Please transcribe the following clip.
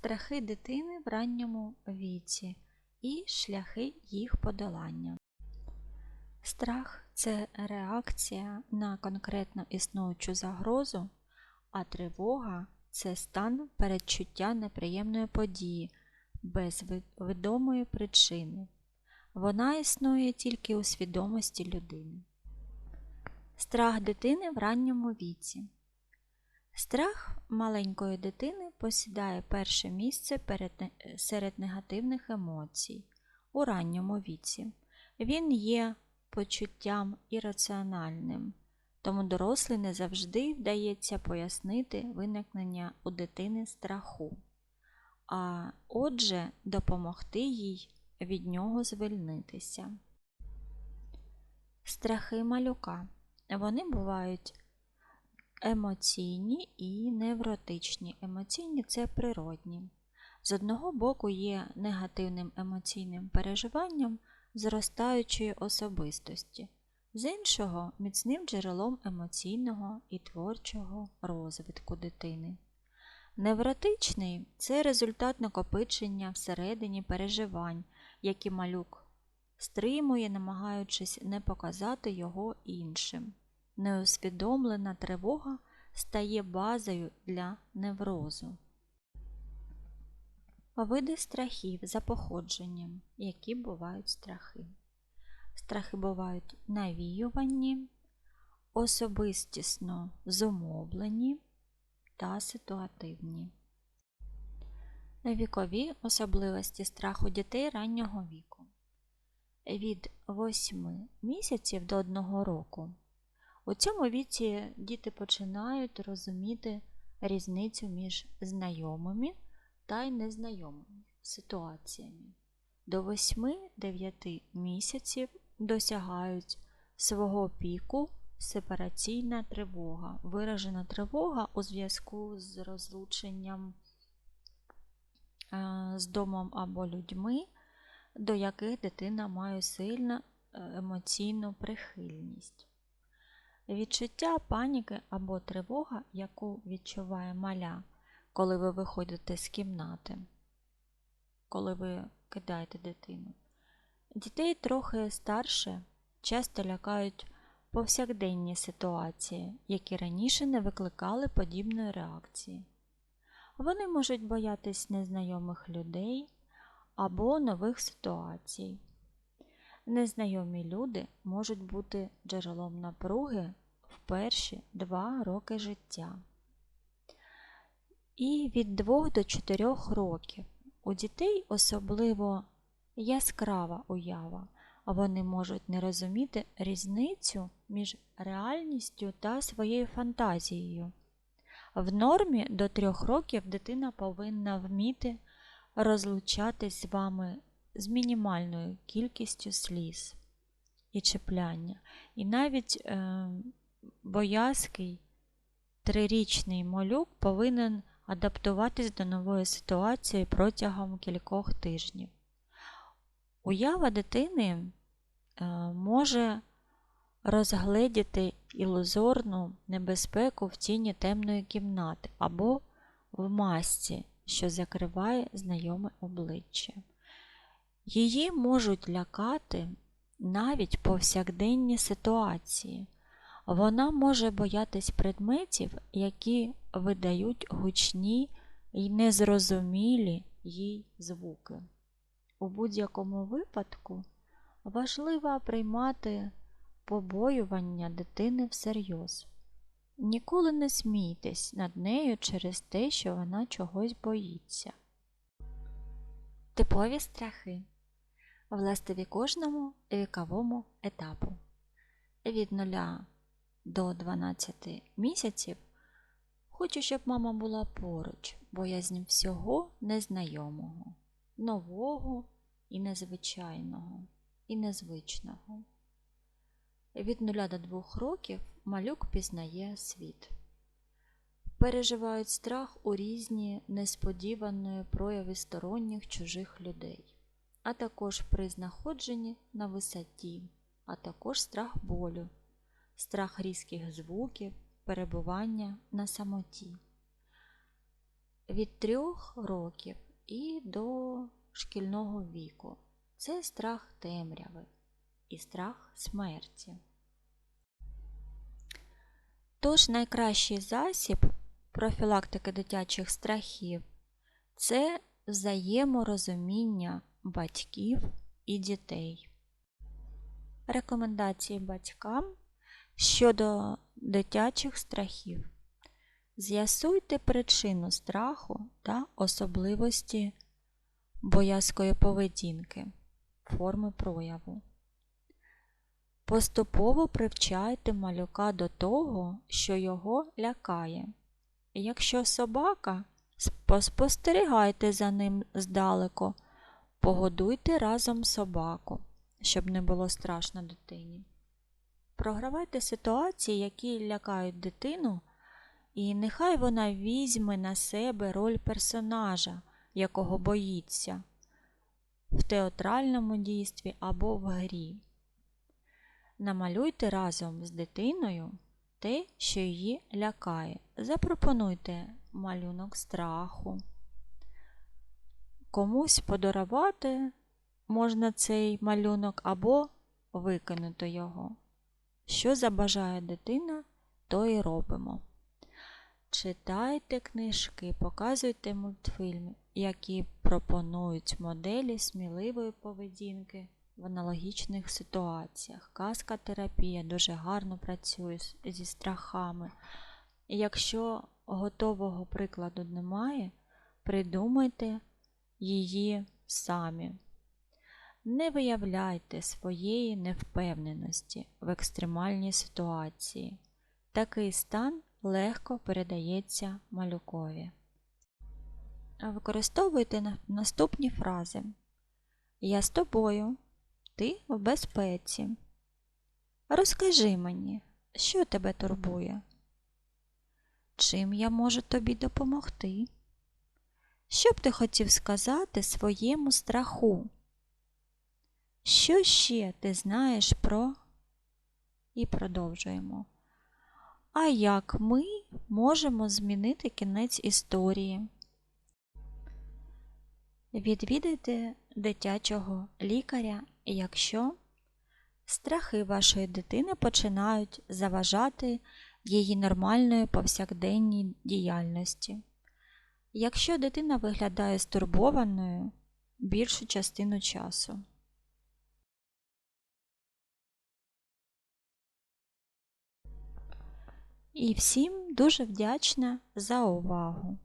Страхи дитини в ранньому віці і шляхи їх подолання. Страх це реакція на конкретно існуючу загрозу, а тривога це стан передчуття неприємної події без відомої причини. Вона існує тільки у свідомості людини. Страх дитини в ранньому віці. Страх маленької дитини посідає перше місце перед серед негативних емоцій у ранньому віці. Він є почуттям ірраціональним, тому дорослий не завжди вдається пояснити виникнення у дитини страху, а отже, допомогти їй від нього звільнитися. Страхи малюка. Вони бувають емоційні і невротичні. Емоційні це природні. З одного боку є негативним емоційним переживанням зростаючої особистості, з іншого міцним джерелом емоційного і творчого розвитку дитини. Невротичний це результат накопичення всередині переживань, які малюк стримує, намагаючись не показати його іншим. Неусвідомлена тривога стає базою для неврозу. Види страхів за походженням, які бувають страхи. Страхи бувають навіювані, особистісно зумовлені та ситуативні. Вікові особливості страху дітей раннього віку. Від 8 місяців до 1 року. У цьому віці діти починають розуміти різницю між знайомими та й незнайомими ситуаціями. До 8-9 місяців досягають свого піку сепараційна тривога, виражена тривога у зв'язку з розлученням е, з домом або людьми, до яких дитина має сильну е, емоційну прихильність. Відчуття паніки або тривога, яку відчуває маля, коли ви виходите з кімнати, коли ви кидаєте дитину. Дітей трохи старше часто лякають повсякденні ситуації, які раніше не викликали подібної реакції. Вони можуть боятись незнайомих людей або нових ситуацій. Незнайомі люди можуть бути джерелом напруги в перші два роки життя. І від 2 до 4 років у дітей особливо яскрава уява, вони можуть не розуміти різницю між реальністю та своєю фантазією. В нормі до 3 років дитина повинна вміти розлучатись з вами з мінімальною кількістю сліз і чіпляння. І навіть е, боязкий трирічний малюк повинен адаптуватись до нової ситуації протягом кількох тижнів. Уява дитини е, може розгледіти ілюзорну небезпеку в тіні темної кімнати або в масці, що закриває знайоме обличчя. Її можуть лякати навіть повсякденні ситуації. Вона може боятись предметів, які видають гучні і незрозумілі їй звуки. У будь-якому випадку важливо приймати побоювання дитини всерйоз. Ніколи не смійтесь над нею через те, що вона чогось боїться. Типові страхи властиві кожному віковому етапу. Від 0 до 12 місяців хочу, щоб мама була поруч, боязнь всього незнайомого, нового і незвичайного, і незвичного. Від 0 до 2 років малюк пізнає світ. Переживають страх у різні несподівані прояви сторонніх чужих людей, а також при знаходженні на висоті, а також страх болю, страх різких звуків, перебування на самоті. від трьох років і до шкільного віку. Це страх темряви і страх смерті. Тож найкращий засіб профілактики дитячих страхів це взаєморозуміння батьків і дітей. Рекомендації батькам щодо дитячих страхів. З'ясуйте причину страху та особливості боязкої поведінки, форми прояву. Поступово привчайте малюка до того, що його лякає. Якщо собака, поспостерігайте за ним здалеку, погодуйте разом собаку, щоб не було страшно дитині. Програвайте ситуації, які лякають дитину, і нехай вона візьме на себе роль персонажа, якого боїться, в театральному дійстві або в грі. Намалюйте разом з дитиною те, що її лякає. Запропонуйте малюнок страху. Комусь подарувати можна цей малюнок або викинути його. Що забажає дитина, то і робимо. Читайте книжки, показуйте мультфільми, які пропонують моделі сміливої поведінки в аналогічних ситуаціях. Казка терапія дуже гарно працює зі страхами. І якщо готового прикладу немає, придумайте її самі. Не виявляйте своєї невпевненості в екстремальній ситуації. Такий стан легко передається малюкові. Використовуйте наступні фрази. Я з тобою, ти в безпеці. Розкажи мені, що тебе турбує? Чим я можу тобі допомогти? Що б ти хотів сказати своєму страху? Що ще ти знаєш про? І продовжуємо. А як ми можемо змінити кінець історії? Відвідайте дитячого лікаря, якщо страхи вашої дитини починають заважати її нормальної повсякденній діяльності. Якщо дитина виглядає стурбованою більшу частину часу. І всім дуже вдячна за увагу!